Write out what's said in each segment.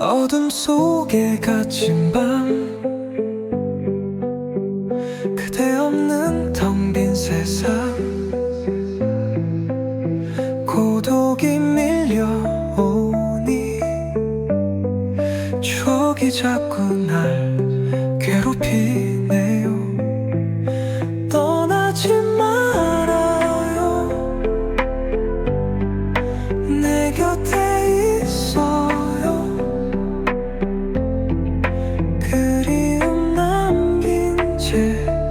어둠 속에 갇힌 밤 그대 없는 텅 빈 세상 고독이 밀려오니 추억이 자꾸 날 괴롭히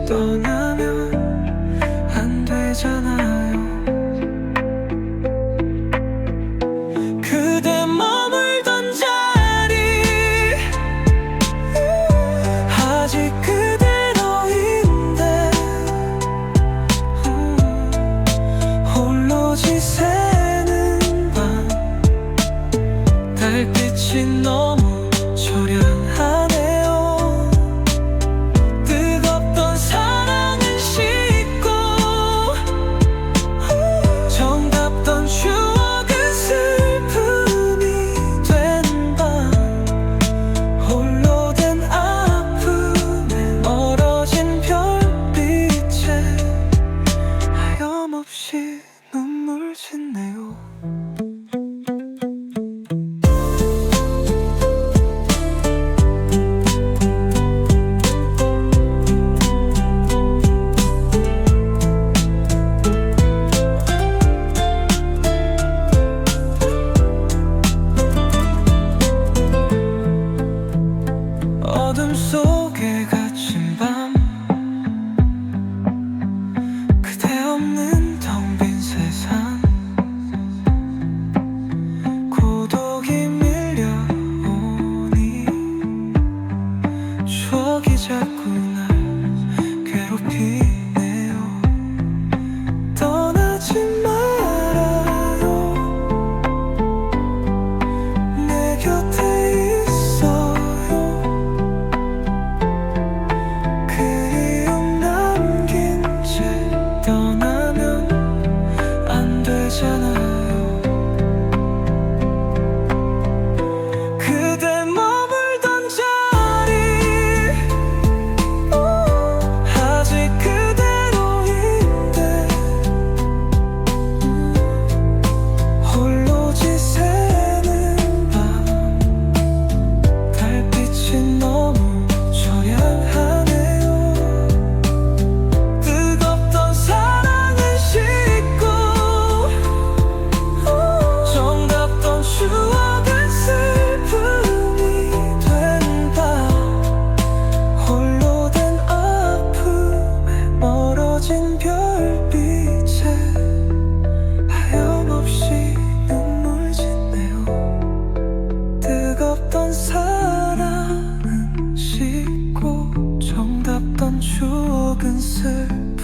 떠나면 안 되잖아요. 그대 머물던 자리. 아직 그대로인데. 홀로 지새는 밤. 달빛이 너무 저려. Hey. concern.